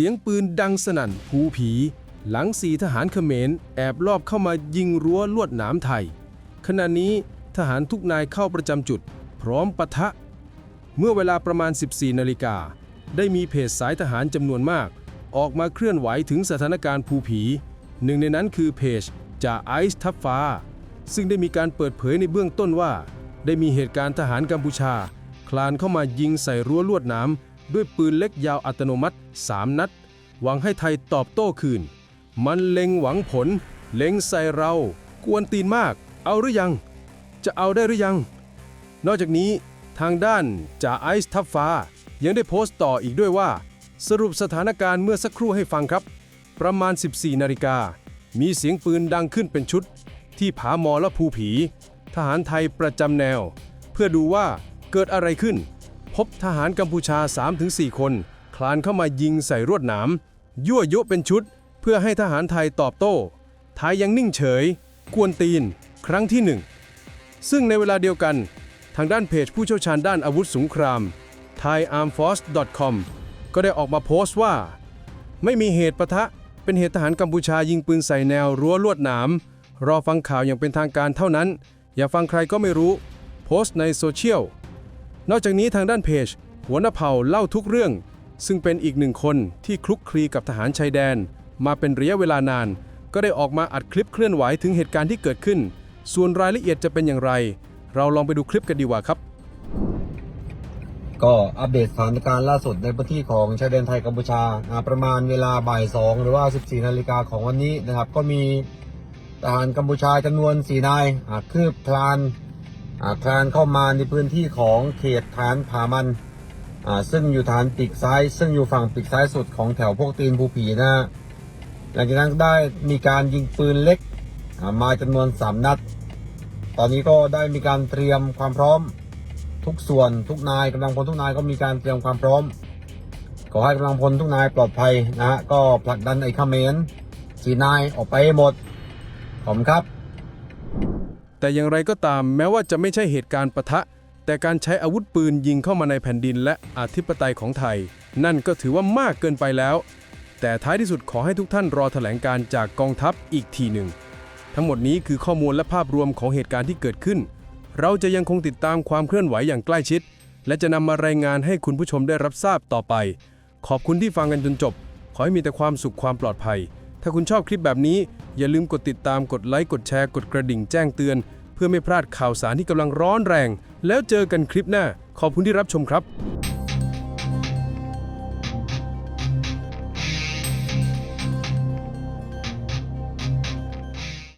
สียงปืนดังสนั่นภูผี หลังสีทหารเขมรแอบลอบเข้ามายิงรั้วลวดหนามไทย ขณะนี้ทหารทุกนายเข้าประจำจุด พร้อมปะทะ เมื่อเวลาประมาณ 14 นาฬิกา ได้มีเพจสายทหารจำนวนมาก ออกมาเคลื่อนไหวถึงสถานการณ์ภูผี หนึ่งในนั้นคือเพจจ่าไอซ์ทับฟ้า ซึ่งได้มีการเปิดเผยในเบื้องต้นว่า ได้มีเหตุการณ์ทหารกัมพูชา คลานเข้ามายิงใส่รั้วลวดหน้ำ ด้วยปืนเล็กยาวอัตโนมัติ 3 นัด หวังให้ไทยตอบโต้คืน มันเล็งหวังผล เล็งใส่เรา กวนตีนมาก เอาหรือยัง จะเอาได้หรือยัง นอกจากนี้ทางด้านจ่าไอซ์ทับฟ้า ยังได้โพสต์ต่ออีกด้วยว่า สรุปสถานการณ์เมื่อสักครู่ให้ฟังครับ ประมาณ 14 นาฬิกา มีเสียงปืนดังขึ้นเป็นชุด ที่ผาหมอและภูผี ทหารไทยประจำแนว เพื่อดูว่าเกิดอะไรขึ้น พบทหารกัมพูชา 3-4 คน คลานเข้ามายิงใส่รวดหนาม ยั่วยุเป็นชุด เพื่อให้ทหารไทยตอบโต้ไทยยังนิ่งเฉย กวนตีน ครั้งที่หนึ่งซึ่งในเวลาเดียวกัน ทางด้านเพจผู้เชี่ยวชาญด้านอาวุธสงคราม thaiarmforce.com ก็ได้ออกมาโพสต์ว่า ไม่มีเหตุปะทะ เป็นเหตุทหารกัมพูชายิงปืนใส่แนวรั้วลวดหนาม รอฟังข่าวอย่างเป็นทางการเท่านั้น อย่าฟังใครก็ไม่รู้ โพสต์ในโซเชียล นอกจากนี้ทางด้านเพจ หัวหน้าเผ่าเล่าทุกเรื่อง ซึ่งเป็นอีกหนึ่งคนที่คลุกคลีกับทหารชายแดน มาเป็นระยะเวลานาน ก็ได้ออกมาอัดคลิปเคลื่อนไหวถึงเหตุการณ์ที่เกิดขึ้น ส่วนรายละเอียดจะเป็นอย่างไร เราลองไปดูคลิปกันดีกว่าครับ ก็อัปเดตสถานการณ์ล่าสุดในพื้นที่ของชายแดนไทยกัมพูชาอ่าประมาณเวลาบ่ายสองหรือว่า 14 นาฬิกาของวันนี้นะครับ ก็มีทหารกัมพูชาจำนวน4นายคืบคลาน อาคานเข้ามาในพื้นที่ของเขตฐานผามันซึ่งอยู่ฐานปีกซ้าย ซึ่งอยู่ฝั่งปีกซ้ายสุดของแถวพวกตีนภูผีนะหลังจากนั้นได้มีการยิงปืนเล็กมาจำนวน 3 นัด ตอนนี้ก็ได้มีการเตรียมความพร้อมทุกส่วนทุกนายกำลังพลทุกนายก็มีการเตรียมความพร้อม ขอให้กำลังพลทุกนายปลอดภัยนะฮะก็ผลักดันไอ้เขมรสีนายออกไปหมดผมครับ แต่อย่างไรก็ตามแม้ว่าจะไม่ใช่เหตุการณ์ปะทะ แต่การใช้อาวุธปืนยิงเข้ามาในแผ่นดินและอธิปไตยของไทย นั่นก็ถือว่ามากเกินไปแล้ว แต่ท้ายที่สุดขอให้ทุกท่านรอแถลงการจากกองทัพอีกทีหนึ่ง ทั้งหมดนี้คือข้อมูลและภาพรวมของเหตุการณ์ที่เกิดขึ้น เราจะยังคงติดตามความเคลื่อนไหวอย่างใกล้ชิด และจะนำมารายงานให้คุณผู้ชมได้รับทราบต่อไป ขอบคุณที่ฟังกันจนจบ ขอให้มีแต่ความสุขความปลอดภัย ถ้าคุณชอบคลิปแบบนี้ อย่าลืมกดติดตามกดไลค์กดแชร์กดกระดิ่งแจ้งเตือน เพื่อไม่พลาดข่าวสารที่กำลังร้อนแรง แล้วเจอกันคลิปหน้า ขอบคุณที่รับชมครับ